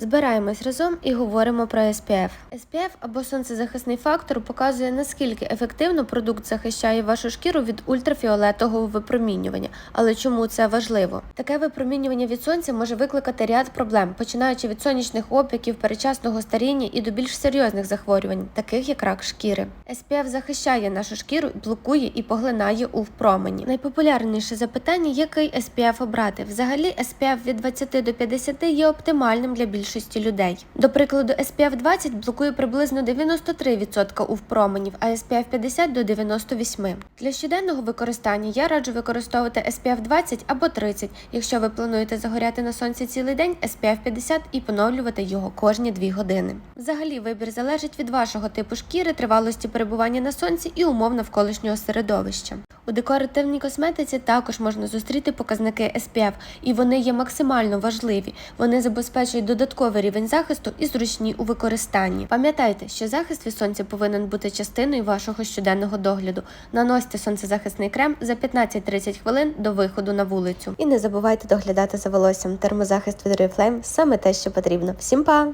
Збираємось разом і говоримо про SPF. SPF або сонцезахисний фактор показує наскільки ефективно продукт захищає вашу шкіру від ультрафіолетового випромінювання. Але чому це важливо? Таке випромінювання від сонця може викликати ряд проблем, починаючи від сонячних опіків, перечасного старіння і до більш серйозних захворювань, таких як рак шкіри. SPF захищає нашу шкіру, блокує і поглинає UV промені. Найпопулярніше запитання, який SPF обрати. Взагалі, SPF від 20 до 50 є оптимальним для більшості людей. До прикладу, SPF 20 блокує приблизно 93% UV променів, а SPF 50 до 98%. Для щоденного використання я раджу використовувати SPF 20 або 30, якщо ви плануєте загоряти на сонці цілий день, SPF 50 і поновлювати його кожні 2 години. Взагалі, вибір залежить від вашого типу шкіри, тривалості перебування на сонці і умов навколишнього середовища. У декоративній косметиці також можна зустріти показники SPF, і вони є максимально важливі. Вони забезпечують додатковий рівень захисту і зручні у використанні. Пам'ятайте, що захист від сонця повинен бути частиною вашого щоденного догляду. Наносьте сонцезахисний крем за 15-30 хвилин до виходу на вулицю. І не забувайте доглядати за волоссям. Термозахист від Oriflame – саме те, що потрібно. Всім па!